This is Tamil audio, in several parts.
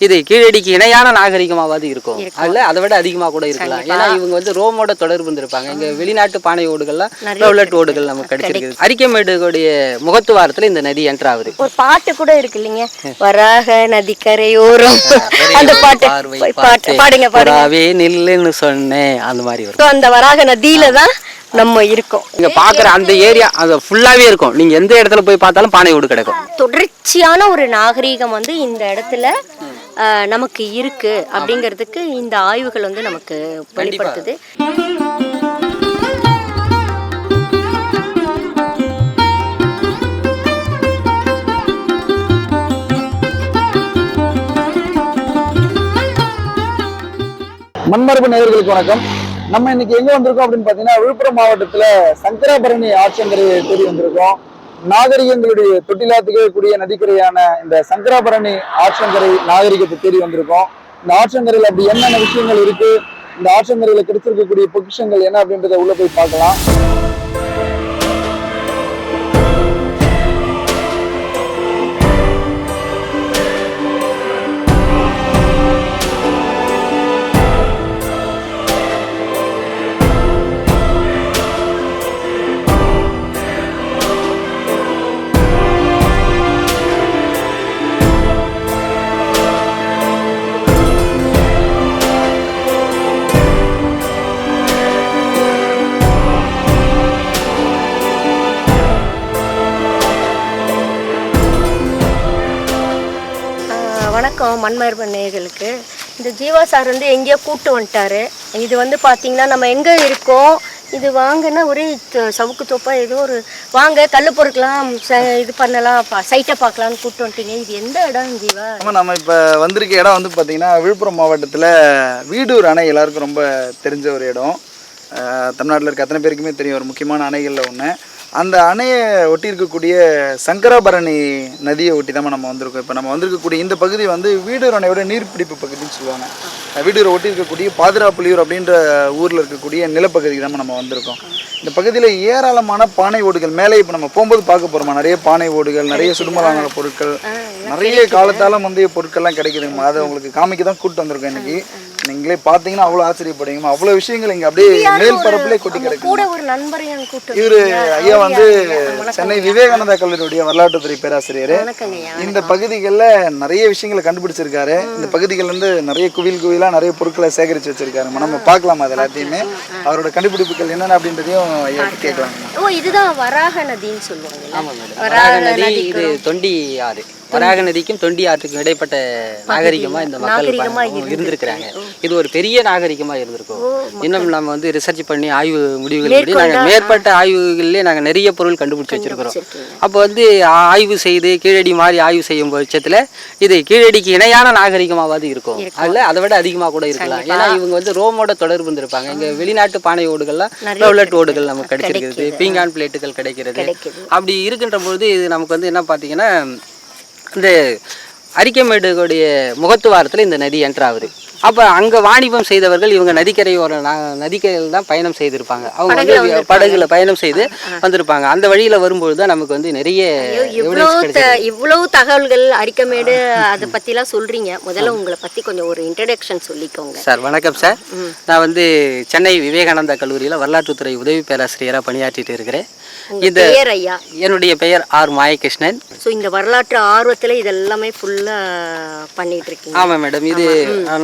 இது கீழடிக்கு இணையான நாகரிகமாவது இருக்கும். அதுல அதை விட அதிகமா கூட இருக்கலாம். ஏன்னா இவங்க வந்து ரோமோட தொடர்பு இருந்திருப்பாங்க. இங்க வெளிநாட்டு பானை ஓடுகள்லாம் ரவுலட் ஓடுகள் நமக்கு கிடைச்சிருக்குது. அரிக்கமேடுடைய முகத்துவாரத்துல இந்த நதி என்டர் ஆகுது. ஒரு பாட்டு கூட இருக்கு இல்லைங்க? வராக நதிக்கரையோரம் அந்த பாட்டு. பாட்டு. பாடுங்க பாடுங்க. நில்லுன்னு சொன்னேன். அந்த மாதிரி வரும். அந்த வராக நதியில தான் நம்ம இருக்கோம். இங்க பாக்குற அந்த ஏரியா அது ஃபுல்லாவே இருக்கும். நீங்க எந்த இடத்துல போய் பார்த்தாலும் பானை ஓடு கிடக்கும். தொடர்ச்சியான ஒரு நாகரீகம் வந்து இந்த இடத்துல நமக்கு இருக்கு அப்படிங்கிறதுக்கு இந்த ஆய்வுகள் வந்து நமக்கு வெளிப்படுத்துது. மண்மரபு நேயர்களுக்கு வணக்கம். நம்ம இன்னைக்கு எங்க வந்திருக்கோம் அப்படின்னு பாத்தீங்கன்னா விழுப்புரம் மாவட்டத்துல சங்கராபரணி ஆட்சியங்கரை தேடி வந்திருக்கோம். நாகரிகங்களுடைய தொட்டிலா திகழக்கூடிய நதிக்கரையான இந்த சங்கராபரணி ஆற்றங்கரை நாகரிகத்தை தேடி வந்திருக்கோம். இந்த ஆற்றங்கரையில் அப்படி என்னென்ன விஷயங்கள் இருக்கு? இந்த ஆற்றங்கரையில் கிடைச்சிருக்கக்கூடிய பொக்கிஷங்கள் என்ன அப்படின்றத உள்ள போய் பார்க்கலாம். ஆஹ், வணக்கம் இந்த ஜீவா சார் வந்து எங்கேயோ கூப்பிட்டு வந்துட்டாரு. இது வந்து பார்த்தீங்கன்னா நம்ம எங்கே இருக்கோம்? இது வாங்கினா ஒரே சவுக்கு தோப்பா ஏதோ ஒரு வாங்க கல் பொறுக்கலாம் ச- இது பண்ணலாம் சைட்டை பார்க்கலாம்னு கூப்பிட்டு வந்துட்டீங்க. இது எந்த இடம் ஜீவா? ஆமாம் நம்ம இப்போ வந்திருக்க இடம் வந்து பார்த்திங்கன்னா விழுப்புரம் மாவட்டத்தில் வீடூர் அணை எல்லாருக்கும் ரொம்ப தெரிஞ்ச ஒரு இடம். தமிழ்நாட்டில் இருக்க அத்தனை பேருக்குமே தெரியும். ஒரு முக்கியமான அணைகளில் ஒன்று அந்த அணையை ஒட்டி இருக்கக்கூடிய சங்கராபரணி நதியை ஒட்டி தான் நம்ம வந்திருக்கோம். இப்போ நம்ம வந்திருக்கக்கூடிய இந்த பகுதி வந்து வீடூர் அணையோட நீர்பிடிப்பு பகுதின்னு சொல்லுவாங்க. வீடூரை ஒட்டி இருக்கக்கூடிய பாதுராப்புலியூர் அப்படின்ற ஊரில் இருக்கக்கூடிய நிலப்பகுதிக்கு தான் நம்ம வந்திருக்கோம். இந்த பகுதியில் ஏராளமான பானை ஓடுகள் மேலே இப்போ நம்ம போகும்போது பார்க்க போகிறோமா நிறைய பானை ஓடுகள் நிறைய சுடுமலாங்கல பொருட்கள் நிறைய காலத்தால முந்தைய பொருட்கள்லாம் கிடைக்குதுங்கம்மா. அதை உங்களுக்கு காமிக்க தான் கூப்பிட்டு வந்திருக்கோம் இன்னைக்கு. நீங்களே பார்த்தீங்கன்னா அவ்வளோ ஆச்சரியப்படுவீங்கம்மா அவ்வளோ விஷயங்கள் இங்கே அப்படியே மேல் பரப்புலே கொட்டி கிடக்கு கூட ஒரு நண்பரையும் கூட்டு இவரு. ஐயா வந்து? சென்னை விவேகானந்தா கல்லூரியுடைய வரலாற்றுத்துறை பேராசிரியர். வணக்கங்கய்யா இந்த பகுதிகளில் நிறைய விஷயங்களை கண்டுபிடிச்சிருக்காரு. இந்த பகுதிகள்ல இருந்து நிறைய குவில் குவிலா நிறைய பொருட்களை சேகரித்து வச்சிருக்காரு. நம்ம பார்க்கலாமா அது எல்லாத்தையுமே? அவரோட கண்டுபிடிப்புகள் என்னென்ன அப்படின்றதையும் ஐயா கேட்கலாம். ஓ இதுதான் வராக நதின்னு சொல்லுவாங்க. ஆமா மேடம். வராக நதி இது தொண்டி ஆறு. வராக நதிக்கும் தொண்டி ஆற்றுக்கும் இடைப்பட்ட நாகரிகமா இந்த மக்கள் இருந்திருக்கிறாங்க. இது ஒரு பெரிய நாகரிகமா இருந்திருக்கும். இன்னும் நம்ம வந்து ரிசர்ச் பண்ணி ஆய்வு முடிவுகள் நாங்கள் மேற்பட்ட ஆய்வுகளிலே நாங்கள் நிறைய பொருள் கண்டுபிடிச்சு வச்சிருக்கிறோம். அப்போ வந்து ஆய்வு செய்து கீழடி மாதிரி ஆய்வு செய்யும் பட்சத்தில் இது கீழடிக்கு இணையான நாகரிகமாவது இருக்கும். அதில் அதை விட அதிகமாக கூட இருக்கலாம். ஏன்னா இவங்க வந்து ரோமோட தொடர்பு இருந்திருப்பாங்க. இங்கே வெளிநாட்டு பானை ஓடுகள்லாம் ரவுலட் ஓடுகள் நமக்கு கிடைச்சிருக்கிறது. பீங்கான் பிளேட்டுகள் கிடைக்கிறது. அப்படி இருக்கின்ற பொழுது இது நமக்கு வந்து என்ன பார்த்தீங்கன்னா இந்த அரிக்கமேடுடைய முகத்துவாரத்தில் இந்த நதி என்டர் ஆகுது. அப்போ அங்கே வாணிபம் செய்தவர்கள் இவங்க நதிக்கரையோர நதிக்கரையில் தான் பயணம் செய்திருப்பாங்க. அவங்க வந்து படகுல பயணம் செய்து வந்திருப்பாங்க. அந்த வழியில் வரும்பொழுது தான் நமக்கு வந்து நிறைய இவ்வளோ இவ்வளவு தகவல்கள் அரிக்கமேடு அதை பற்றிலாம் சொல்றீங்க. முதல்ல உங்களை பற்றி கொஞ்சம் ஒரு இன்ட்ரடக்ஷன் சொல்லிக்கோங்க. சார் வணக்கம் சார். நான் வந்து சென்னை விவேகானந்தா கல்லூரியில் வரலாற்றுத்துறை உதவி பேராசிரியராக பணியாற்றிட்டு இருக்கிறேன். இந்த என்னுடைய பெயர் ஆர் மாயகிருஷ்ணன். ஸோ இந்த வரலாற்று ஆர்வத்தில் இதெல்லாமே ஃபுல்லாக பண்ணிட்டு இருக்கீங்க. ஆமாம் மேடம். இது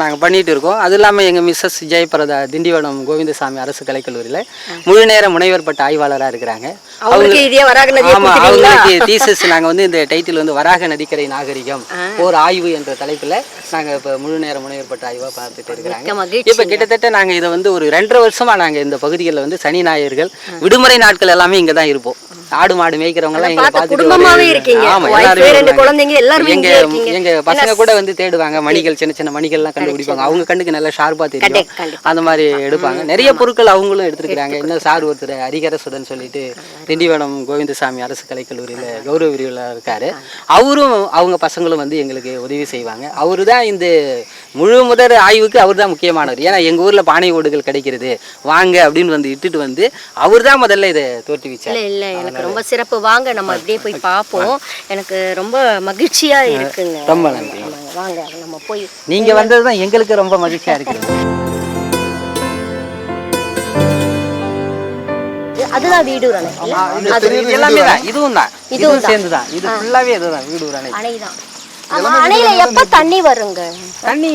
நாங்கள் பண்ணிட்டு இருக்கோம் அது இல்லாமல் எங்கள் மிஸ்ஸஸ் ஜெயபிரதா திண்டிவனம் கோவிந்தசாமி அரசு கலைக்கல்லூரியில் முழு நேர முனைவர் பட்ட ஆய்வாளராக இருக்கிறாங்க. அவங்களுக்கு இதே வராக நதியை ஆமா கொடுத்துட்டீங்களா? அவங்களுக்கு தீசஸ் நாங்க வந்து இந்த டைட்டில் வந்து வராக நதிக்கரை நாகரிகம் ஓர் ஆய்வு என்ற தலைப்புல நாங்க இப்ப முழு நேர முனைவர் பட்ட ஆய்வா பார்த்துட்டு இருக்கிறாங்க. இப்ப கிட்டத்தட்ட நாங்க இதை வந்து ஒரு ரெண்டரை வருஷமா நாங்க இந்த பகுதிகளில் வந்து சனி ஞாயிறுகள் விடுமுறை நாட்கள் எல்லாமே இங்க தான் இருப்போம். ஆடு மாடு மேய்க்கிறவங்க எல்லாம் பார்த்து இருக்கீங்க. ஆமா எல்லாருமே ரெண்டு வருவாங்க. குழந்தைங்க எல்லாருமே எங்க. எங்க பசங்க கூட வந்து தேடுவாங்க. மணிகள் சின்ன சின்ன மணிகள் எல்லாம் கண்டுபிடிப்பாங்க. அவங்க கண்ணுக்கு நல்லா ஷார்ப்பா தெரியும். அந்த மாதிரி எடுப்பாங்க. நிறைய பொருட்கள் அவங்களும் எடுத்திருக்கிறாங்க. இன்னும் சார் ஒருத்தர் ஹரிகரசுடன் சொல்லிட்டு திண்டிவனம் கோவிந்தசாமி அரசு கலைக்கல்லூரியில் கௌரவ விரிவில் இருக்காரு. அவரும் அவங்க பசங்களும் வந்து எங்களுக்கு உதவி செய்வாங்க. அவரு தான் இந்த முழு முதல் ஆய்வுக்கு அவர் தான் முக்கியமானவர். ஏன்னா எங்க ஊர்ல பானை ஓடுகள் கிடைக்கிறது. வாங்க அப்படின்னு வந்து இட்டுட்டு வந்து அவர் தான் முதல்ல இதை தோற்றி வச்சார். இல்லை இல்லை. எனக்கு ரொம்ப சிறப்பு. வாங்க நம்ம அப்படியே போய் பார்ப்போம். எனக்கு ரொம்ப மகிழ்ச்சியா இருக்குங்க. ரொம்ப நன்றி. வாங்க நம்ம போய் நீங்க வந்தது தான் எங்களுக்கு ரொம்ப மகிழ்ச்சியா இருக்கு. அதுதான் வீடூர் அணை எல்லாமே தான் இதுவும் தான். இதுவும். சேர்ந்து தான் இது ஃபுல்லாவே இதுதான் வீடு அணை அணை தான் அணையில எப்ப தண்ணி வருங்க? தண்ணி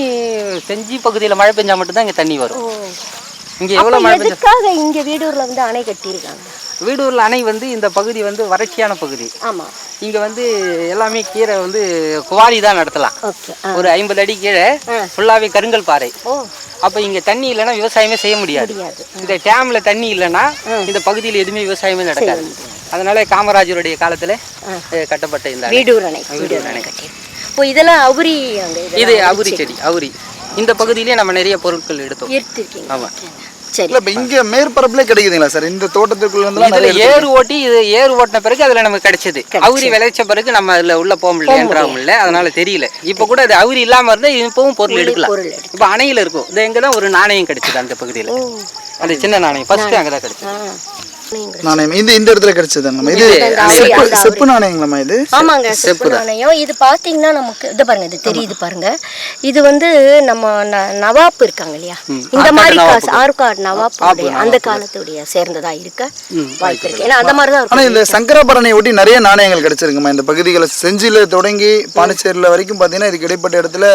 செஞ்சி பகுதியில் மழை பெஞ்சா மட்டும்தான் இங்க தண்ணி வரும். இங்க எவ்வளவு மழை எதுக்காக இங்க வீடூர்ல வந்து அணை கட்டியிருக்காங்க? வீடூர்ல அணை வந்து இந்த பகுதி வந்து வறட்சியான பகுதி. ஆமா. இங்க வந்து எல்லாமே கீரை வந்து குவாரி தான் நடத்தலாம். ஒரு ஐம்பது அடி கீழே. ஃபுல்லாவே கருங்கல் பாறை. அப்ப இங்க தண்ணி இல்லைன்னா விவசாயமே செய்ய முடியாது. இந்த டேம்ல தண்ணி இல்லைன்னா இந்த பகுதியில் எதுவுமே விவசாயமே நடக்காது. அதனால காமராஜருடைய காலத்துல கட்டப்பட்ட இந்த. வீடூர் அணை. வீடூர் அணை. கட்டி ஓ இதெல்லாம் அவுரி இது அவுரி செடி அவுரி. இந்த பகுதியிலே நம்ம நிறைய பொருட்கள் எடுத்தோம். எடுத்திருக்கீங்க. ஆமா. சரி. இல்ல இப்ப இங்க மேற்பரப்புலே கிடைக்குதுங்களா சார்? இந்த தோட்டத்துக்குள்ள இதுல நிறைய ஏறு ஓட்டி இது ஏறு ஓட்டின பிறகு அதுல நமக்கு கிடைச்சது. அவுரி விளைச்ச பிறகு நம்ம அதுல உள்ள போக முடியல என்றாக முடியல. அதனால தெரியல. இப்ப கூட அது அவுரி இல்லாம இருந்தா இப்பவும் பொருள் எடுக்கலாம். இப்ப அணையில இருக்கும். இது எங்க தான் ஒரு நாணயம் கிடைச்சது அந்த பகுதியில. அந்த சின்ன நாணயம். ஃபர்ஸ்ட் அங்கதான் கிடைச்சது. நாணயம். இந்த இந்த இடத்துல கிடைச்சதுங்கம்மா இது செப்பு செப்பு நாணயங்களாம்மா இது? ஆமாங்க செப்பு நாணயம். இது பார்த்தீங்கன்னா நமக்கு இது பாருங்க இது தெரியுது பாருங்க. இது வந்து நம்ம நவாப் இருக்காங்க இல்லையா? இந்த மாதிரி காசு ஆற்காடு நவாப் அந்த காலத்துடைய சேர்ந்ததா இருக்க வாய்ப்பு இருக்கு. ஏன்னா அந்த மாதிரி தான் இந்த சங்கராபரணை ஒட்டி நிறைய நாணயங்கள் கிடைச்சிருக்குமா இந்த பகுதிகளை செஞ்சில தொடங்கி பாண்டிச்சேரியில வரைக்கும் பாத்தீங்கன்னா இதுக்கு இடைப்பட்ட இடத்துல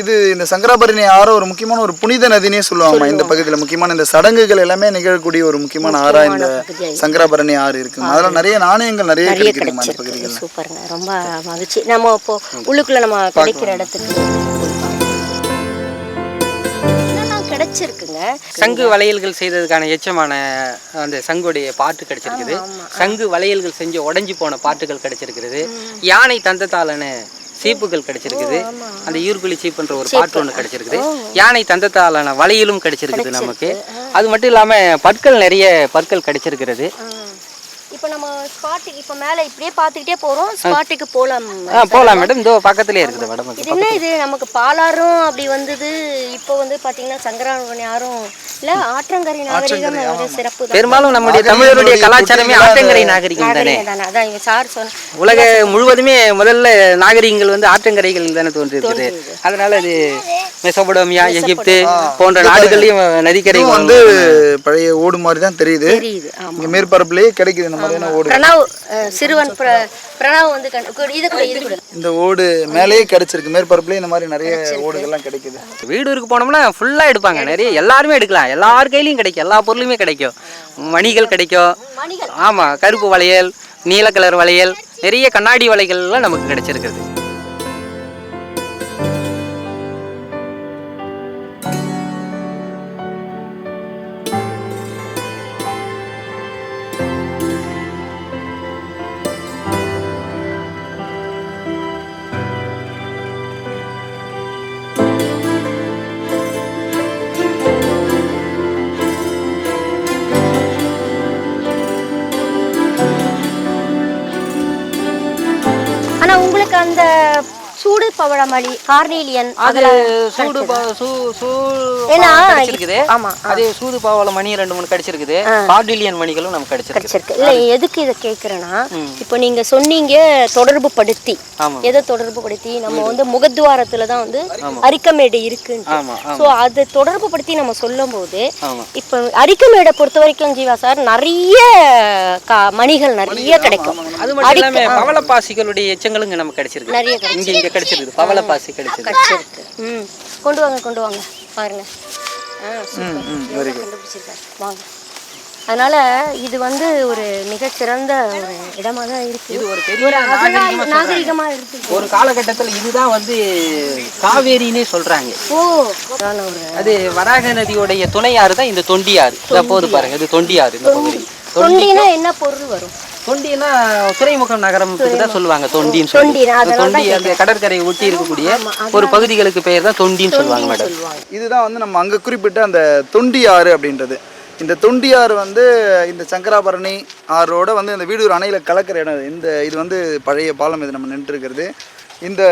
இது இந்த சங்கராபரணி ஆறு ஒரு முக்கியமான ஒரு புனித நதினே சொல்லுவாங்கம்மா. இந்த பகுதியில முக்கியமான இந்த சடங்குகள் எல்லாமே நிகழக்கூடிய ஒரு முக்கியமான ஆறா இந்த. சங்கராபரணி ஆறு இருக்குங்க. அதெல்லாம் நிறைய நாணயங்கள் நிறைய கிடைக்குதுமா கிடைச்சிருக்கு. பகுதிகளில். சூப்பருங்க. ரொம்ப மகிழ்ச்சி. நம்ம இப்போ உள்ளுக்குள்ள நம்ம கிடைக்கிற இடத்துக்கு கிடைச்சிருக்குங்க. சங்கு வளையல்கள் செய்ததுக்கான எச்சமான அந்த சங்குடைய பாட்டு கிடைச்சிருக்குது. சங்கு வளையல்கள் செஞ்சு உடைஞ்சு போன பாட்டுகள் கிடைச்சிருக்கிறது. யானை தந்தத்தாலன சீப்புகள் கிடைச்சிருக்குது. அந்த ஈர்க்குழி சீப்புன்ற ஒரு பாட்டு ஒன்று கிடைச்சிருக்குது. யானை தந்தத்தாலான வளையலும் கிடைச்சிருக்குது நமக்கு. அது மட்டும் இல்லாம பற்கள் நிறைய பற்கள் கிடைச்சிருக்கிறது. இப்போ நம்ம ஸ்பாட்டுக்கு இப்போ மேலே இப்படியே பார்த்துக்கிட்டே போகிறோம் ஸ்பாட்டுக்கு போகலாம் ஆ போகலாம் மேடம் இதோ பக்கத்துலேயே இருக்குது மேடம் இது என்ன இது நமக்கு பாலாறும் அப்படி வந்தது. இப்போ வந்து பார்த்தீங்கன்னா சங்கராபரணி யாரும் இல்லை ஆற்றங்கரை நாகரிகம் ஒரு சிறப்பு பெரும்பாலும் நம்முடைய தமிழருடைய கலாச்சாரமே ஆற்றங்கரை நாகரிகம் தானே? அதான் இவங்க சார் சொன்ன உலக முழுவதுமே முதல்ல நாகரிகங்கள் வந்து ஆற்றங்கரைகள் தானே தோன்றிருக்குது அதனால அது மெசபடோமியா எகிப்து போன்ற நாடுகள்லயும் நதிக்கரை வந்து பழைய ஓடு மாதிரி தான் தெரியுது. இங்க மேற்பரப்புலயே கிடைக்குது ஓடு பிரணவ் அஹ், சிறுவன் பிர- பிரணவ் வந்து கண்டு கூட- இது கூட இது கூட. இந்த ஓடு மேலேயே கிடைச்சிருக்கு. மேற்பரப்புலயே இந்த மாதிரி நிறைய ஓடுகள்லாம் கிடைக்குது. வீடூருக்கு போனோம்னா ஃபுல்லா எடுப்பாங்க. நிறைய எல்லாருமே எடுக்கலாம். எல்லார் கையிலயும் கிடைக்கும். எல்லா பொருளுமே கிடைக்கும். மணிகள் கிடைக்கும். ஆமா கருப்பு வளையல் நீல கலர் வளையல் நிறைய கண்ணாடி வளையல்கள் நமக்கு கிடைச்சிருக்குது. பவழமணி கார்னீலியன் அது சூடு சூ சூ கிடைச்சிருக்குது. ஆமா, அதே சூது பாவல மணி ரெண்டு மூணு கிடைச்சிருக்குது. கார்டிலியன் மணிகளும் நமக்கு கிடைச்சிருக்கு. கிடைச்சிருக்கு. இல்ல எதுக்கு இதை கேட்குறேன்னா இப்போ நீங்க சொன்னீங்க தொடர்பு படுத்தி. எதை தொடர்பு படுத்தி? நம்ம வந்து முகத்வாரத்துல தான் வந்து அரிக்கமேடு ஆமா ஸோ அதை தொடர்பு படுத்தி நம்ம சொல்லும்போது இப்போ அரிக்கமேடை பொறுத்த வரைக்கும் ஜீவா சார் நிறைய மணிகள் நிறைய கிடைக்கும். அது மட்டும் இல்லாம பவளப்பாசிகளுடைய எச்சங்களும் இங்க நமக்கு கிடைச்சிருக்கு. நிறைய இங்க இங்க கிடைச்சிருக்கு. பவளப்பாசி கிடைச்சிருக்கு கிடைச்சிருக்கு. ம். கொண்டு வாங்க கொண்டு வாங்க. பாருங்க. ஆ சூப்பர். கண்டுபிடிச்சிருக்காரு. வாங்க. அதனால இது வந்து ஒரு மிகச்சிறந்த ஒரு இடமா தான் இருக்கு. இது ஒரு பெரிய நாகரிகமா இருக்கு. ஒரு காலகட்டத்துல இதுதான் வந்து காவேரின்னே சொல்றாங்க. ஓ அது வராக நதியோடைய துணையாறு தான் இந்த தொண்டியாறு. இதை போது பாருங்க இது தொண்டியாறு இந்த பகுதி. தொண்டினா என்ன பொருள் வரும்? தொண்டினா துறைமுகம் நகரத்துக்கு தான் சொல்லுவாங்க தொண்டின்னு சொல்லி. தொண்டி அந்த கடற்கரையை ஒட்டி இருக்கக்கூடிய ஒரு பகுதிகளுக்கு பெயர் தான் தொண்டின்னு சொல்லுவாங்க மேடம். இதுதான் வந்து நம்ம அங்கே குறிப்பிட்ட அந்த தொண்டி ஆறு அப்படின்றது. இந்த தொண்டி ஆறு வந்து இந்த சங்கராபரணி ஆறோட வந்து இந்த வீடூர் அணையில் கலக்கிற இடம். இந்த இது வந்து பழைய பாலம் இது நம்ம நின்று இருக்கிறது இந்த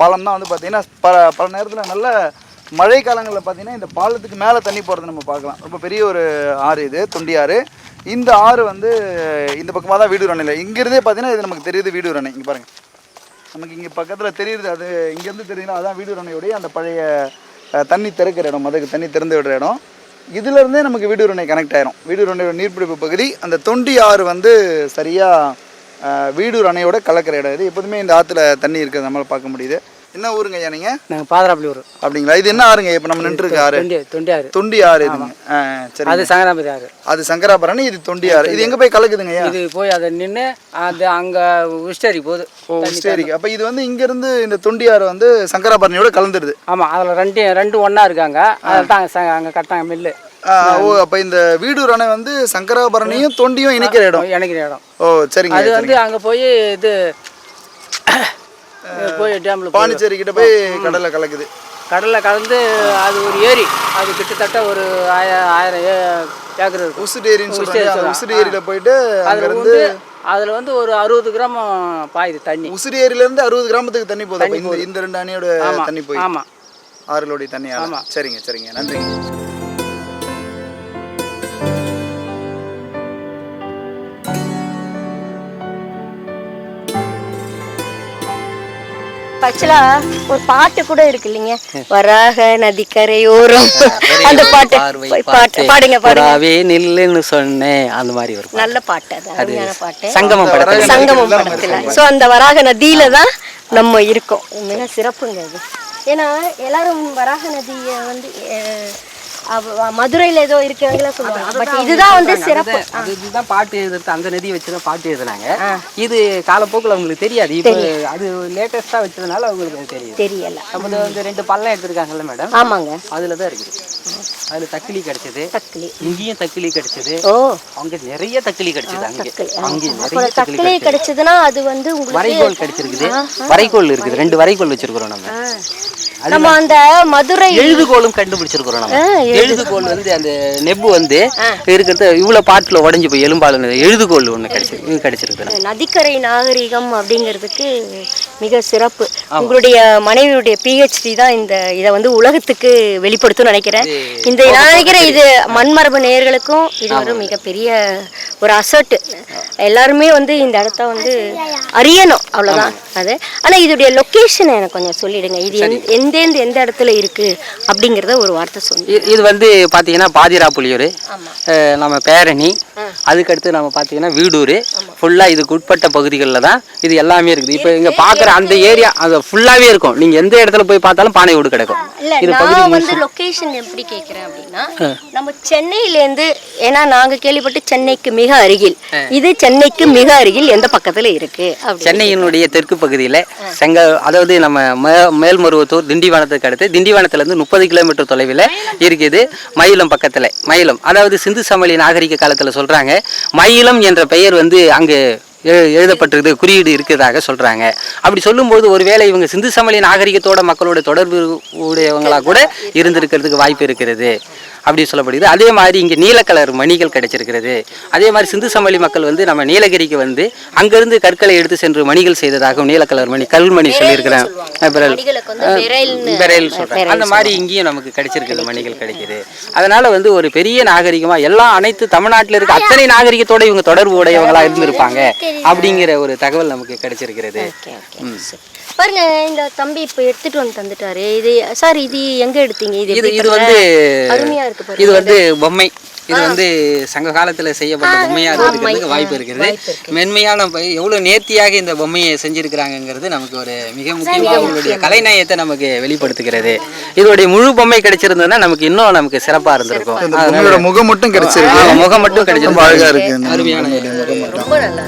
பாலம் தான் வந்து பார்த்திங்கன்னா பல பல நேரத்தில் நல்ல மழை காலங்களில் பார்த்தீங்கன்னா இந்த பாலத்துக்கு மேலே தண்ணி போகிறது நம்ம பார்க்கலாம். ரொம்ப பெரிய ஒரு ஆறு இது தொண்டி ஆறு இந்த ஆறு வந்து இந்த பக்கமாக தான் வீடூர் அணையில் இங்கேருந்தே பார்த்தீங்கன்னா இது நமக்கு தெரியுது வீடூர் அணை இங்கே பாருங்கள் நமக்கு இங்கே பக்கத்தில் தெரியுது. அது இங்கேருந்து தெரியுதுன்னா அதான் வீடூர் ரணையுடைய அந்த பழைய தண்ணி திறக்கிற இடம். அதுக்கு தண்ணி திறந்து விடுற இடம். இதுலேருந்தே நமக்கு வீடு அணை கனெக்ட் ஆயிரும். வீடூர் அணையோட நீர்பிடிப்பு பகுதி அந்த தொண்டி ஆறு வந்து சரியாக வீடூர் அணையோட கலக்கிற இடம். இது எப்போதுமே இந்த ஆற்றுல தண்ணி இருக்கிறது நம்மளால் பார்க்க முடியுது. என்ன ஊருங்க ஐயா நீங்கள் நாங்கள் பாதராப்பள்ளி ஊர். அப்படிங்களா? இது என்ன ஆறுங்க? இப்போ நம்ம நின்றுருக்க ஆறு. தொண்டி தொண்டியாறு தொண்டி ஆறு இதுங்க. சரி அது சங்கராபதி ஆறு. அது சங்கராபரணி இது தொண்டி ஆறு. இது எங்கே போய் கலக்குதுங்க ஐயா? இது போய் அதை நின்று அது அங்கே உஷ்டரி போகுது. ஓ சரி அப்போ இது வந்து இங்கேருந்து இந்த தொண்டி ஆறு வந்து சங்கராபரணியோட கலந்துருது. ஆமாம் அதில் ரெண்டு ரெண்டு ஒன்றா இருக்காங்க. அதில் தான் அங்கே கட்டாங்க மில்லு. ஓ அப்போ இந்த வீடூர் அணை வந்து சங்கராபரணியும் தொண்டியும் இணைக்கிற இடம். இணைக்கிற இடம். ஓ சரிங்க அது வந்து அங்கே போய் இது போய் டேமில் பாண்டிச்சேரி கிட்ட போய் கடல்ல கலக்குது. கடலில் கலந்து அது ஒரு ஏரி. அது கிட்டத்தட்ட ஒரு ஆய ஆயிரம் ஏக்கர் இருக்கும். உசுடேரின்னு சொல்றாங்க. அந்த உசுடேரியில போயிட்டு அதில் அங்கேருந்து வந்து அதில் வந்து ஒரு அறுபது கிராம் பாயுது தண்ணி. உசுடேரியில இருந்து அறுபது கிராமத்துக்கு தண்ணி அப்ப இந்த ரெண்டு அணையோட தண்ணி போய் ஆமாம் ஆறுலோடைய தண்ணி ஆமா. சரிங்க சரிங்க. நன்றிங்க. ஆக்சுவலா ஒரு பாட்டு கூட இருக்கு இல்லைங்க. வராக நதிக்கரையோரம். அந்த பாட்டு. பாட்டு. பாடுங்க பாடுங்க. நில்லுன்னு சொன்னேன் அந்த மாதிரி வரும் நல்ல பாட்டு அது அருமையான பாட்டு. சங்கமம் படத்தில். சங்கமம் படத்துல. சோ அந்த வராக நதியில தான் நம்ம இருக்கோம். மிக சிறப்புங்க இது ஏன்னா எல்லாரும் வராக நதியை வந்து மதுரையில ஏதோ இருக்கிறவங்களா சொல்லுவாங்க. பட் இதுதான் வந்து சிறப்பு. இதுதான் பாட்டு எழுதுறது. அந்த நதியை வச்சு தான் பாட்டு எழுதுனாங்க. இது காலப்போக்கில் அவங்களுக்கு தெரியாது. இப்போ அது லேட்டஸ்ட்டாக வச்சதுனால அவங்களுக்கு அது தெரியுது. தெரியல. நம்ம வந்து ரெண்டு பள்ளம் எடுத்திருக்காங்கல்ல மேடம்? ஆமாங்க. அதில் தான் இருக்குது. அதில் தக்கிலி கிடைச்சது. தக்கிலி. இங்கேயும் தக்கிலி கிடைச்சது. ஓ. அங்க நிறைய தக்கிலி கிடைச்சது அங்கே. அங்கே நிறைய தக்கிலி கிடைச்சதுன்னா அது வந்து வரைகோல் கிடைச்சிருக்குது. வரைகோல் இருக்குது. ரெண்டு வரைகோல் வச்சிருக்கிறோம் நம்ம. நம்ம அந்த மதுரை எழுதுகோலும் கண்டுபிடிச்சிருக்கிறோம் நம்ம. எழுதுகோல் வந்து அந்த நெப்பு வந்து இருக்கிறது. இவ்வளவு பாட்டுல உடைஞ்சு போய் எலும்பால எழுதுகோல் ஒண்ணு கிடைச்சிருக்கு இது கிடைச்சிருக்கு நதிக்கரை நாகரிகம் அப்படிங்கிறதுக்கு மிக சிறப்பு. உங்களுடைய மனைவியுடைய பிஹெச்டி தான் இந்த இதை வந்து உலகத்துக்கு வெளிப்படுத்தும் நினைக்கிறேன். இந்த நான் நினைக்கிறேன் இது மண்மரபு நேயர்களுக்கும் இது ஒரு மிகப்பெரிய ஒரு அசர்ட் எல்லாருமே வந்து இந்த இடத்த வந்து அறியணும். அவ்வளவுதான். அது. ஆனா இதோடைய லொகேஷன் எனக்கு கொஞ்சம் சொல்லிடுங்க. இது எந்த- எந்தெந்த எந்த இடத்துல இருக்கு அப்படிங்கிறத ஒரு வார்த்தை சொல்லுங்க இ- இது வந்து பாத்தீங்கன்னா பாதிரா புலியூர். நம்ம பேரணி அதுக்கடுத்து நம்ம பாத்தீங்கன்னா வீடூர். ஃபுல்லா இதுக்கு உட்பட்ட பகுதிகளில் தான் இது எல்லாமே இருக்குது. இப்போ இங்க பாக்குற அந்த ஏரியா அது ஃபுல்லாவே இருக்கும். நீங்க எந்த இடத்துல போய் பார்த்தாலும் பானை வீடு கிடைக்கும். இது பகுதி வந்து லொகேஷன் எப்படி கேக்குறேன் அப்படின்னா நம்ம சென்னையில இருந்து ஏன்னா நாங்க கேள்விப்பட்டு சென்னைக்கு மிக அருகில். இது சென்னைக்கு மிக அருகில் எந்த பக்கத்துல இருக்கு? சென்னையினுடைய தெற்கு பகுதியில் செங்க அதாவது நம்ம மேல்மருவத்தூர் திண்டிவனத்துக்கு அடுத்து திண்டிவனத்துலேருந்து முப்பது கிலோமீட்டர் தொலைவில் இருக்குது. மயிலம் பக்கத்தில் மயிலம். அதாவது சிந்து சமவெளி நாகரிக காலத்தில் சொல்கிறாங்க மயிலம் என்ற பெயர் வந்து அங்கே எழு- எழுதப்பட்டிருக்குது குறியீடு இருக்கிறதாக சொல்கிறாங்க அப்படி சொல்லும்போது ஒருவேளை இவங்க சிந்து சமவெளி நாகரிகத்தோட மக்களோட தொடர்பு உடையவங்களாக கூட இருந்திருக்கிறதுக்கு வாய்ப்பு இருக்கிறது. அப்படி சொல்லப்படுது அதே மாதிரி இங்கே நீல கலர் மணிகள் கிடைச்சிருக்கிறது. அதே மாதிரி சிந்து சமவெளி மக்கள் வந்து நம்ம நீலகிரிக்கு வந்து அங்கிருந்து கற்களை எடுத்து சென்று மணிகள் செய்ததாகவும் நீல கலர் மணி கல்மணி சொல்லியிருக்கிறேன் சொல்றேன் அந்த மாதிரி இங்கேயும் நமக்கு கிடைச்சிருக்குது மணிகள் கிடைக்குது. அதனால வந்து ஒரு பெரிய நாகரிகமா எல்லா அனைத்து தமிழ்நாட்டில் இருக்க அத்தனை நாகரிகத்தோட இவங்க தொடர்பு உடையவங்களா இருந்திருப்பாங்க. அப்படிங்கிற ஒரு தகவல் நமக்கு கிடைச்சிருக்கிறது. பாருங்க இந்த தம்பி இப்ப எடுத்துட்டு வந்து தந்துட்டாரு. இது சார் இது எங்க எடுத்தீங்க? இது இது. வந்து அருமையா இருக்கு இது வந்து பொம்மை. இது வந்து சங்க காலத்துல செய்யப்பட்ட பொம்மையா இருக்கிறதுக்கு வாய்ப்பு இருக்கிறது மென்மையான ப- எவ்வளவு நேர்த்தியாக இந்த பொம்மையை செஞ்சிருக்கிறாங்கங்கிறது நமக்கு ஒரு மிக முக்கியமான அவங்களுடைய கலைநயத்தை நமக்கு வெளிப்படுத்துகிறது. இதோடைய முழு பொம்மை கிடைச்சிருந்ததுன்னா நமக்கு இன்னும் நமக்கு சிறப்பா இருந்திருக்கும். முகம் மட்டும் கிடைச்சிருக்கு. முகம் மட்டும் ரொம்ப கிடைச்சிருக்கு அழகா இருக்கு. இந்த அருமையான ரொம்ப நல்லா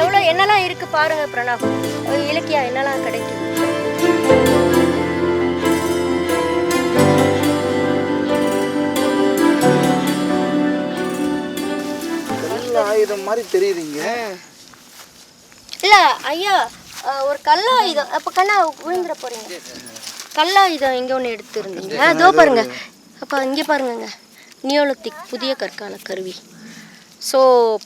எவ்வளவு என்னெல்லாம் இருக்கு பாருங்க பிரணாப் இலக்கியா என்னெல்லாம் கிடைக்கும்? ஆயுதம் மாதிரி தெரியுதுங்க. இல்ல ஐயா ஒரு கல்லாயுதம் அப்ப கண்ணா விழுந்துட போறீங்க. கல்லாயுதம் இங்க ஒண்ணு எடுத்துருந்தீங்க. அதோ பாருங்க. அப்ப இங்க பாருங்கங்க. நியோலித்திக் புதிய கற்கால கருவி. ஸோ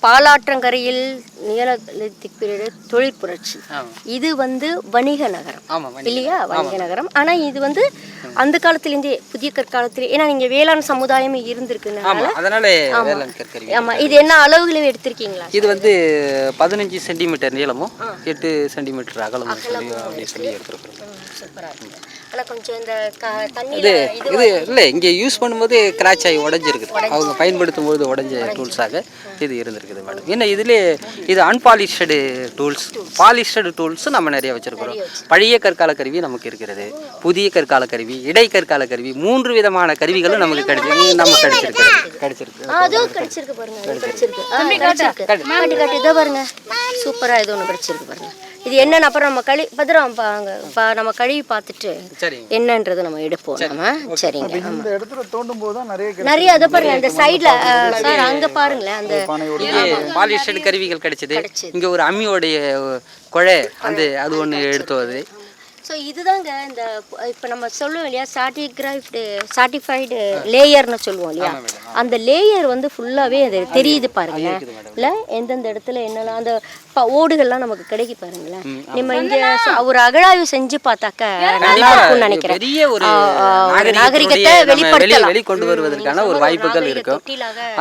பாலாற்றங்கரையில் நியலத்திக் பீரியடு தொழில் புரட்சி. இது வந்து வணிக நகரம். இல்லையா? வணிக நகரம். ஆனா இது வந்து அந்த காலத்திலேருந்தே புதிய கற்காலத்திலே ஏன்னா நீங்க வேளாண் சமுதாயம் இருந்திருக்குனால அதனால வேளாண் கற்கருவி ஆமா இது என்ன அளவுகளை எடுத்திருக்கீங்களா? இது வந்து பதினஞ்சு சென்டிமீட்டர் நீளமும் எட்டு சென்டிமீட்டர் அகலமும் சொல்லி அப்படி சொல்லி எடுத்துருக்குறோம். சூப்பரா கொஞ்சம் இந்த இது இது இல்லை இங்கே யூஸ் பண்ணும்போது கிராச் ஆகி உடஞ்சிருக்குது. அவங்க பயன்படுத்தும் போது உடஞ்ச டூல்ஸாக இது இருந்திருக்குது மேடம். என்ன இதுலேயே இது அன்பாலிஷ்டு டூல்ஸ் பாலிஷ்டு டூல்ஸும் நம்ம நிறைய வச்சிருக்கிறோம். பழைய கற்கால கருவி நமக்கு இருக்கிறது. புதிய கற்கால கருவி இடை கற்கால கருவி மூன்று விதமான கருவிகளும் நமக்கு கிடைச்சி நம்ம கிடைச்சிருக்கு. கிடைச்சிருக்கு. கிடைச்சிருக்கு பாருங்க. இது கிடைச்சிருக்கு. ஆ, கிடைச்சிருக்கு. காட்டு. காட்டு இதோ பாருங்க. சூப்பரா இது ஒன்று கிடைச்சிருக்கு பாருங்க. இது என்னன்னு அப்புறம் நம்ம கழி பத்திரம் பாங்க பா நம்ம கழுவி பார்த்துட்டு என்னன்றதை நம்ம எடுப்போம். நம்ம? சரிங்க. இந்த இடத்துல தோண்டும் போது தான் நிறைய. நிறைய அதை பாருங்க அந்த சைடுல சார் அங்க பாருங்களேன் அந்த பாலிஷ்டு கருவிகள் கிடைச்சது. இங்கே ஒரு அம்மியோடைய குழை அந்த அது ஒன்று எடுத்தது ஸோ இதுதாங்க இந்த இப்போ நம்ம சொல்லுவோம் இல்லையா சார்டிகிராஃப்டு சார்ட்டிஃபைடு லேயர்னு சொல்லுவோம் இல்லையா? அந்த லேயர் வந்து ஃபுல்லாகவே அது தெரியுது பாருங்களேன். இல்லை எந்தெந்த இடத்துல என்னெல்லாம் அந்த ஓடுகள்லாம் நமக்கு கிடைக்கு பாருங்களேன். நம்ம இங்கே ஒரு அகழாய்வு செஞ்சு பார்த்தாக்க நல்லா இருக்கும்னு நினைக்கிறேன். பெரிய ஒரு நாகரிகத்தை நாகரிகத்தை வெளி வெளிப்படுத்தலாம். வெளிக்கொண்டு வருவதற்கான ஒரு வாய்ப்புகள் இருக்கும்.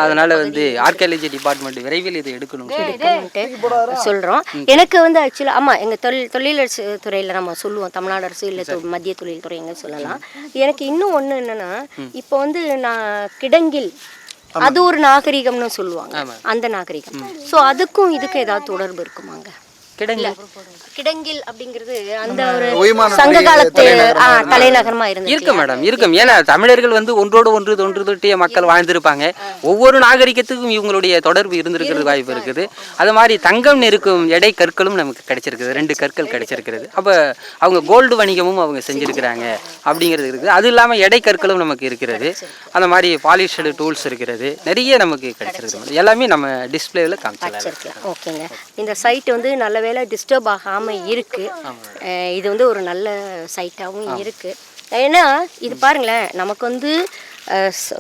அதனால வந்து ஆர்கியாலஜி டிபார்ட்மெண்ட் விரைவில் இதை எடுக்கணும் சொல்கிறோம் எனக்கு வந்து ஆக்சுவலாக ஆமாம் எங்கள் தொழில் தொழிலரசு துறையில் நம்ம சொல்லுவோம். தமிழ்நாடு அரசு இல்லை மத்திய தொழில் துறைங்க சொல்லலாம். எனக்கு இன்னும் ஒன்று என்னன்னா இப்போ வந்து நான் கிடங்கில் அது ஒரு நாகரிகம்னு சொல்லுவாங்க. அந்த நாகரிகம். ஸோ அதுக்கும் இதுக்கும் ஏதாவது தொடர்பு இருக்குமாங்க? கிடங்கு கிடங்கில் அப்படிங்கிறது அந்த ஒரு சங்க காலத்து தலைநகரமா இருந்தது இருக்கும் மேடம் இருக்கும் ஏன்னா தமிழர்கள் வந்து ஒன்றோடு ஒன்று தொன்று தொட்டிய மக்கள் வாழ்ந்திருப்பாங்க. ஒவ்வொரு நாகரிகத்துக்கும் இவங்களுடைய தொடர்பு இருந்திருக்கிறது வாய்ப்பு இருக்குது. அது மாதிரி தங்கம் நெருக்கும் எடை கற்களும் நமக்கு கிடைச்சிருக்குது. ரெண்டு கற்கள் கிடைச்சிருக்கிறது. அப்போ அவங்க கோல்டு வணிகமும் அவங்க செஞ்சிருக்கிறாங்க அப்படிங்கிறது இருக்குது. அது இல்லாமல் எடை கற்களும் நமக்கு இருக்கிறது. அந்த மாதிரி பாலிஷ்டு டூல்ஸ் இருக்கிறது. நிறைய நமக்கு கிடைச்சிருக்குது. madam. எல்லாமே நம்ம டிஸ்பிளேவில் காமிச்சிடலாம். ஓகேங்க. இந்த சைட் வந்து நல்ல வேளை டிஸ்டர்ப் ஆகாம இருக்கு. அஹ் இது வந்து ஒரு நல்ல சைட்டாகவும் இருக்கு. ஏன்னா இது பாருங்களேன் நமக்கு வந்து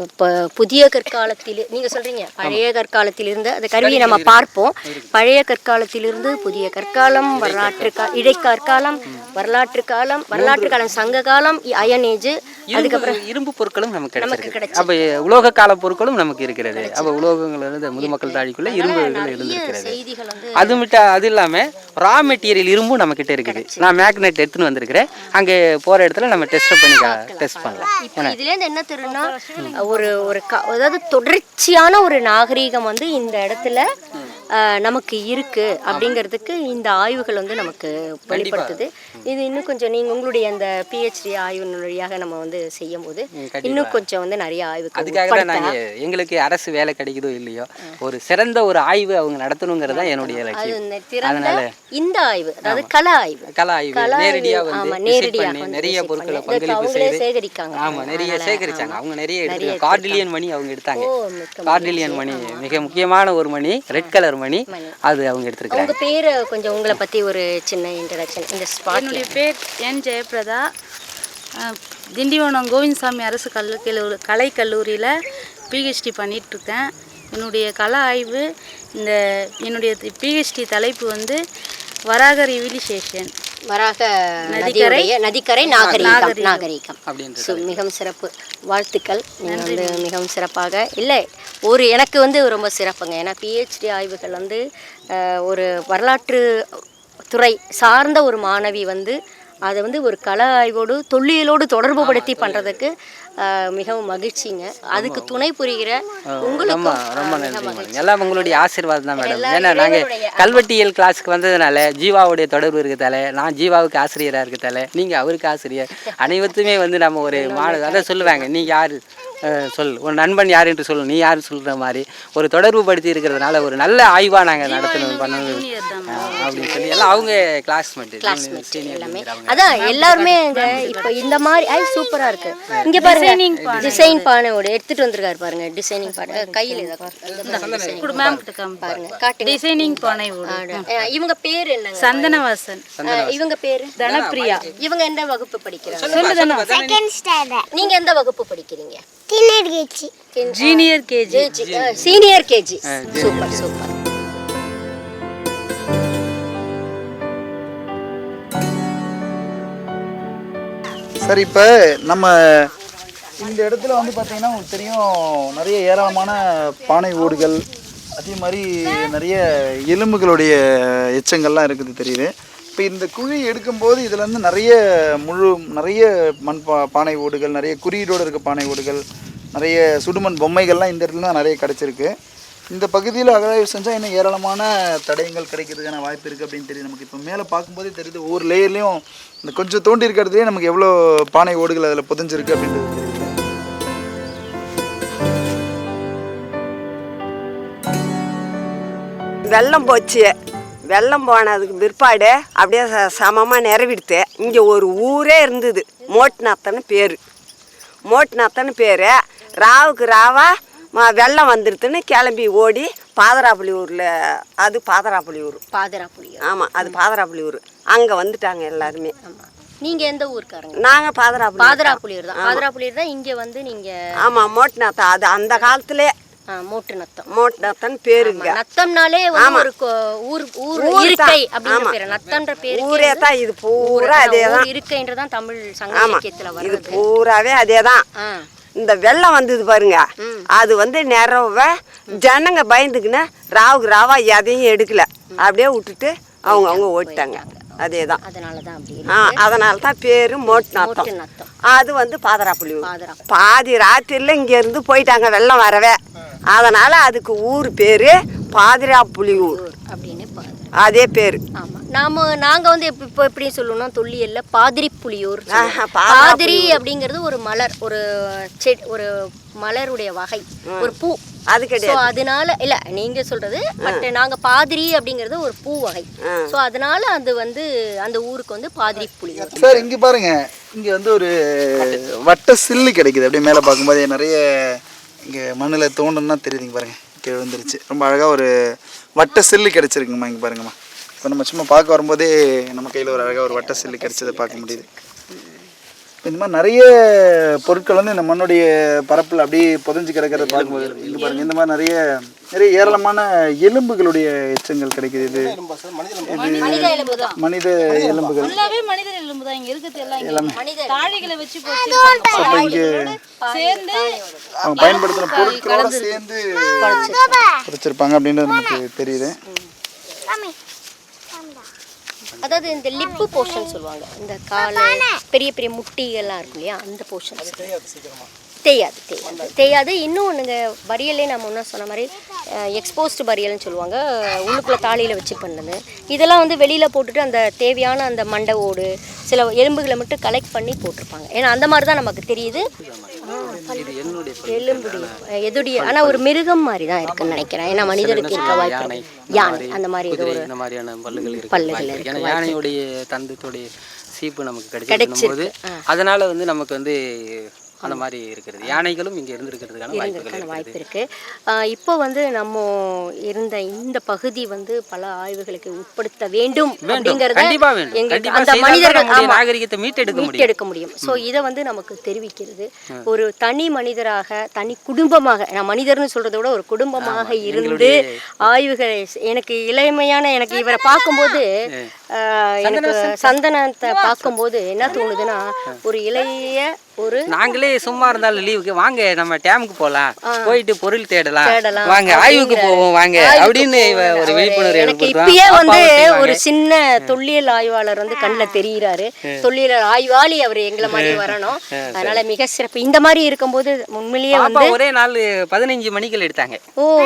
இப்ப புதிய கற்காலத்தில் நீங்க சொல்றீங்க பழைய கற்காலத்திலிருந்து அந்த கருவியை நம்ம பார்ப்போம். பழைய கற்காலத்திலிருந்து புதிய கற்காலம் வரலாற்று கா இடைக்கற்காலம் வரலாற்று காலம் வரலாற்று காலம் சங்க காலம் அயன் ஏஜ் அதுக்கப்புறம் இரும்பு பொருட்களும் நமக்கு கிடைச்சிருக்கு. அப்போ உலோக கால பொருட்களும் நமக்கு இருக்கிறது. அப்போ உலோகங்கள் இருந்து முதுமக்கள் தாழிக்குள்ள இரும்புகள் இருந்திருக்கிறது. அது மட்டும் அது இல்லாம ரா மெட்டீரியல் இரும்பும் நம்ம கிட்ட இருக்குது நான் மேக்னெட் எடுத்துன்னு வந்திருக்கிறேன். அங்கே போற இடத்துல நம்ம டெஸ்ட் பண்ணி டெஸ்ட் பண்ணலாம். இதுலேருந்து என்ன தெரியும்னா ஒரு ஒரு அதாவது தொடர்ச்சியான ஒரு நாகரீகம் வந்து இந்த இடத்துல நமக்கு இருக்கு அப்படிங்கிறதுக்கு இந்த ஆய்வுகள் வந்து நமக்கு வெளிப்படுத்துது. இது இன்னும் கொஞ்சம் நீங்க உங்களுடைய அந்த பிஹெச்டி ஆய்வின் வழியாக நம்ம வந்து செய்யும் போது இன்னும் கொஞ்சம் வந்து நிறைய ஆய்வுகள் அதுக்காக தான் நாங்கள் எங்களுக்கு அரசு வேலை கிடைக்குதோ இல்லையோ ஒரு சிறந்த ஒரு ஆய்வு அவங்க நடத்தணுங்கிறது தான் என்னுடைய லட்சியம். அதனால இந்த ஆய்வு அதாவது கல ஆய்வு. கலா ஆய்வு ஆய்வு, நேரடியாக வந்து நேரடியாக நிறைய பொருட்களை பங்களிப்பு செய்து சேகரிக்காங்க. ஆமா நிறைய சேகரிச்சாங்க. அவங்க நிறைய எடுத்துருக்காங்க. கார்டிலியன் மணி அவங்க எடுத்தாங்க. கார்டிலியன் மணி. மிக முக்கியமான ஒரு மணி ரெட் கலர் மணி. அது அவங்க எடுத்திருக்காங்க உங்க பேரு கொஞ்சம் உங்களை பத்தி ஒரு சின்ன இன்ட்ரடக்ஷன் இந்த ஸ்பாட்ல என்னுடைய பேர் என் ஜெயபிரதா திண்டிவனம் கோவிந்தசாமி அரசு கல்லு கல்லூரி கலை கல்லூரியில் பிஹெச்டி பண்ணிகிட்ருக்கேன் என்னுடைய கல ஆய்வு இந்த என்னுடைய பிஹெச்டி தலைப்பு வந்து வராக ரிவிலிசேஷன் வராக நதிக்கரை நதிக்கரை நாகரீகம் நாகரீகம். அப்படின்றது ஸோ மிகவும் சிறப்பு. வாழ்த்துக்கள். நீங்கள் வந்து மிகவும் சிறப்பாக இல்லை ஒரு எனக்கு வந்து ரொம்ப சிறப்புங்க. ஏன்னா பிஹெச்டி ஆய்வுகள் வந்து ஒரு வரலாற்று துறை சார்ந்த ஒரு மாணவி வந்து அதை வந்து ஒரு கல ஆய்வோடு தொல்லியலோடு தொடர்பு படுத்தி பண்ணுறதுக்கு மிகவும் மகிழ்ச்சிங்க. அதுக்கு துணை புரிகிற ரொம்ப உங்களுக்கும் ரொம்ப நன்றி எல்லாம் உங்களுடைய ஆசீர்வாதம் தான் மேடம். ஏன்னா நாங்கள் கல்வெட்டியல் கிளாஸுக்கு வந்ததுனால ஜீவாவுடைய தொடர்பு இருக்கதால நான் ஜீவாவுக்கு ஆசிரியராக இருக்கதால நீங்கள் அவருக்கு ஆசிரியர். அனைவருக்குமே வந்து நம்ம ஒரு மாணவர் அதை சொல்லுவாங்க நீ யார்? சொல் ஒரு நண்பன் யார் என்று சொல்லு. நீ யார் சொல்கிற மாதிரி. ஒரு தொடர்பு படுத்தி இருக்கிறதுனால ஒரு நல்ல ஆய்வாக நாங்கள் நடத்தணும் பண்ணணும். அப்படின்னு சொல்லி எல்லாம் அவங்க கிளாஸ்மேட் எல்லாமே. அதான் எல்லாருமே இப்போ இந்த மாதிரி ஐ சூப்பரா இருக்கு. இங்க பாருங்க. டிசைன் பானையோட எடுத்துட்டு வந்திருக்காரு பாருங்க. டிசைனிங் பானை. கையில கொடு. மேம் கிட்ட காமி பாருங்க. டிசைனிங் பானை ஓடு இவங்க பேர் என்னங்க? சந்தனவாசன். இவங்க பேரு? தனப்பிரியா. இவங்க எந்த வகுப்பு படிக்கிறாங்க? நீங்க எந்த வகுப்பு படிக்கிறீங்க? Junior KG senior KG super super sir இப்போ நம்ம இந்த இடத்துல வந்து பார்த்தீங்கன்னா உங்களுக்கு தெரியும் நிறைய ஏராளமான பானை ஓடுகள் அதே மாதிரி நிறைய எலும்புகளுடைய எச்சங்கள்லாம் இருக்குது தெரியுது. இப்போ இந்த குழி எடுக்கும்போது இதில் வந்து நிறைய முழு நிறைய மண் பா பானை ஓடுகள் நிறைய குறியீடோடு இருக்க பானை ஓடுகள் நிறைய சுடுமண் பொம்மைகள்லாம் இந்த இடத்துல தான் நிறைய கிடச்சிருக்கு. இந்த பகுதியில் அகழாய்வு செஞ்சால் இன்னும் ஏராளமான தடயங்கள் கிடைக்கிறதுக்கான வாய்ப்பு இருக்குது அப்படின்னு தெரியுது. நமக்கு இப்போ மேலே பார்க்கும்போதே தெரியுது ஒவ்வொரு லேயர்லேயும் இந்த கொஞ்சம் தோண்டி இருக்கிறதுலேயே நமக்கு எவ்வளோ பானை ஓடுகள் அதில் புதஞ்சிருக்கு அப்படின்றது தெரியுது. வெள்ளம் போச்சு. வெள்ளம் போனதுக்கு பிற்பாடு அப்படியே ச- நிறவிடுத்து இங்கே ஒரு ஊரே இருந்தது. மோட்நாத்தன்னு பேர். மோட்நாத்தன்னு பேர். ராவுக்கு ராவா வெள்ளம் வந்துடுதுன்னு கிளம்பி ஓடி பாதராப்பள்ளி ஊரில் அது பாதராப்பள்ளி ஊர். பாதரா புளியம் ஆமாம் அது பாதராப்பள்ளி ஊர். அங்கே வந்துட்டாங்க எல்லாருமே. ஆமா. நீங்க எந்த ஊருக்காரங்க? நாங்கள் பாதராப்பள்ளி பாதரா புளியூர் தான். பாதரா புளியூர் தான் இங்க வந்து நீங்க ஆமாம் மோட்நாத்தா அது அந்த காலத்திலே. மோட்டு நத்தம் மோட்நாத்தன் பேருங்க நத்தம்னாலே ஒரு ஊர் ஊர் இருக்கை. அப்படிங்கிற ஆமா. பேரு. நத்தம்ன்ற பேரு ஊரே தான் இது பூரா அதே தான். இருக்கைன்றதான் தமிழ் சங்க இலக்கியத்துல இது வருது பூராவே அதே தான். இந்த வெள்ளம் வந்தது பாருங்க. அது வந்து நிறவ ஜனங்க பயந்துக்குன்னு ராவுக்கு ராவா எதையும் எடுக்கல. அப்படியே விட்டுட்டு அவங்க அவங்க ஓட்டிட்டாங்க அதே தான் ஆ அதனால தான் பேரு மோட்டு நாத்தம். அது வந்து பாதராப்புள்ளி ஊர். பாதரா. பாதி ராத்திரில இங்க இருந்து போயிட்டாங்க வெள்ளம் வரவே. அதனால அதுக்கு ஊர் பேரு பாதிராப்புலி ஊர். அதே பேரு. நாம நாங்க வந்து இப்ப இப்போ எப்படி சொல்லணும்னா தொல்லியல்ல பாதிரி புலியூர் பாதிரி அப்படிங்கிறது ஒரு மலர் ஒரு செடி ஒரு மலருடைய வகை ஒரு பூ. அது ஸோ கிடையாது அதனால இல்ல நீங்க சொல்றது பட் நாங்க பாதிரி அப்படிங்கிறது ஒரு பூ வகை. ஸோ அதனால அது வந்து அந்த ஊருக்கு வந்து பாதிரி புலியூர். சார் இங்கே பாருங்க இங்கே வந்து ஒரு வட்ட சில்லு கிடைக்குது. அப்படியே மேலே பார்க்கும்போது நிறைய இங்கே மண்ணில் தோண்டணும்னா தெரியுதுங்க பாருங்க. கீழே விழுந்துருச்சு. ரொம்ப அழகாக ஒரு வட்ட சில்லு கிடைச்சிருக்குங்கம்மா இங்கே பாருங்கம்மா. இப்போ நம்ம சும்மா பார்க்க வரும்போதே நம்ம கையில் ஒரு அழகாக ஒரு வட்ட சில்லு கிடைச்சதை பார்க்க முடியுது. இந்த மாதிரி நிறைய பொருட்கள் வந்து இந்த மண்ணுடைய பரப்பில் அப்படியே புதைஞ்சு கிடக்கிறத பார்க்கும்போது இங்கே பாருங்க இந்த மாதிரி நிறைய நிறைய ஏராளமான எலும்புகளுடைய எச்சங்கள் கிடைக்குது இது இது மனித எலும்புகள். எல்லாம் இங்க தாழிகளை வச்சு போச்சு அப்போ இங்கே சேர்ந்து அவங்க பயன்படுத்தின பொருட்களோட சேர்ந்து புதைச்சிருப்பாங்க அப்படின்றது நமக்கு தெரியுது. அதாவது இந்த லிப்பு போர்ஷன் சொல்லுவாங்க. இந்த காலை பெரிய பெரிய முட்டிகள்லாம் இருக்கும் இல்லையா? அந்த போர்ஷன் தேயாது தேயாது தேயாது இன்னும் ஒன்றுங்க வரியலே நம்ம முன்ன சொன்ன மாதிரி எக்ஸ்போஸ்டு வரியல்னு சொல்லுவாங்க. உள்ளுக்குள்ளே தாலியில் வச்சு பண்ணது இதெல்லாம் வந்து வெளியில் போட்டுட்டு அந்த தேவையான அந்த மண்டை ஓடு சில எலும்புகளை மட்டும் கலெக்ட் பண்ணி போட்டிருப்பாங்க. ஏன்னா அந்த மாதிரி தான் நமக்கு தெரியுது. எலும்புடைய எதுடைய ஆனால் ஒரு மிருகம் மாதிரி தான் இருக்குன்னு நினைக்கிறேன். ஏன்னா மனிதனுக்கு இருக்க வாய்ப்பு யானை அந்த மாதிரி ஏதோ ஒரு இந்த மாதிரியான பல்லுகள் இருக்கு. யானையுடைய தந்தத்துடைய சீப்பு நமக்கு கிடைச்சிருக்கும் போது அதனால வந்து நமக்கு வந்து அந்த மாதிரி இருக்கிறது. யானைகளும் இங்க இருந்திருக்கிறதுக்கான இருந்திருக்கான இருக்குது வாய்ப்பு இருக்கு ஆஹ் இப்போ வந்து நம்ம இருந்த இந்த பகுதி வந்து பல ஆய்வுகளுக்கு உட்படுத்த வேண்டும் அப்படிங்கறத எங்களுக்கு அந்த மனிதர்கள் நாகரிகத்தை மீட்டெடுக்க முடியும். மீட்டெடுக்க முடியும். ஸோ இதை வந்து நமக்கு தெரிவிக்கிறது. ஒரு தனி மனிதராக தனி குடும்பமாக நான் மனிதர்னு சொல்றதை விட ஒரு குடும்பமாக இருந்து ஆய்வுகளை எனக்கு இளமையான எனக்கு இவரை பார்க்கும்போது எனக்கு சந்தனத்தை பார்க்கும்போது என்ன தோணுதுன்னா ஒரு இளைய நாங்களே சும்மா இருந்தாலும் லீவுக்கு வாங்க நம்ம டேமுக்கு போலாம். போயிட்டு பொருள் தேடலாம். வாங்க ஆய்வுக்கு போவோம் வாங்க. அப்படின்னு ஒரு விழிப்புணர்வு எனக்கு. இப்பயே வந்து. ஒரு சின்ன தொல்லியல் ஆய்வாளர் வந்து கண்ணில் தெரிகிறாரு தொல்லியல் ஆய்வாளி அவர் எங்களை மாதிரி வரணும். அதனால மிக சிறப்பு. இந்த மாதிரி இருக்கும்போது உண்மையிலேயே வந்து ஒரே நாள் பதினஞ்சு மணிகள் எடுத்தாங்க. ஓ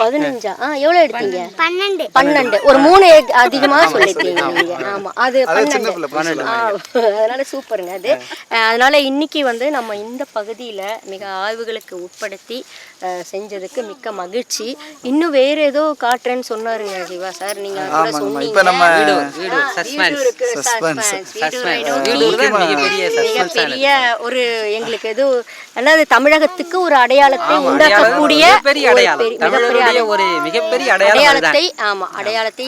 பதினஞ்சா? ஆ எவ்வளவு எடுத்தீங்க? பன்னெண்டு. பன்னெண்டு. ஒரு மூணு எக்- அதிகமா சொல்லிட்டீங்க. நீங்க ஆமா அது சின்ன பன்னெண்டு. அதனால சூப்பருங்க அது. அதனால இன்னைக்கு வந்து நம்ம இந்த பகுதியில் மிக ஆய்வுகளுக்கு உட்படுத்தி செஞ்சதுக்கு மிக்க மகிழ்ச்சி. இன்னும் வேற ஏதோ காட்டுறேன்னு சொன்னாருங்க சிவா சார். நீங்க கூட சொன்னீங்க. மிகப்பெரிய ஒரு எங்களுக்கு எது அதாவது தமிழகத்துக்கு ஒரு அடையாளத்தை உண்டாக்கக்கூடிய ஒரு மிகப்பெரிய அடையாளத்தை ஆமா அடையாளத்தை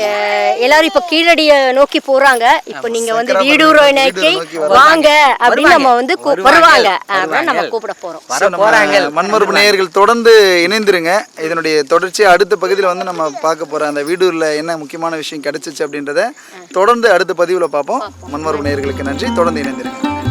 அஹ், எல்லாரும் இப்ப கீழடிய நோக்கி போறாங்க. இப்ப நீங்க வந்து வீடூர் நோக்கி வாங்க அப்படின்னு நம்ம வந்து வருவாங்க. அப்படின்னு நம்ம. கூப்பிட போறோம். வர So, நம்ம நேயர்கள் தொடர்ந்து இணைந்திருங்க. இதனுடைய தொடர்ச்சி அடுத்த பகுதியில் வந்து நம்ம பார்க்க போற அந்த வீடூர்ல என்ன முக்கியமான விஷயம் கிடைச்சிச்சு அப்படின்றத தொடர்ந்து அடுத்த பதிவில் பார்ப்போம். மண்மரபு நேயர்களுக்கு நன்றி. தொடர்ந்து இணைந்திருங்க.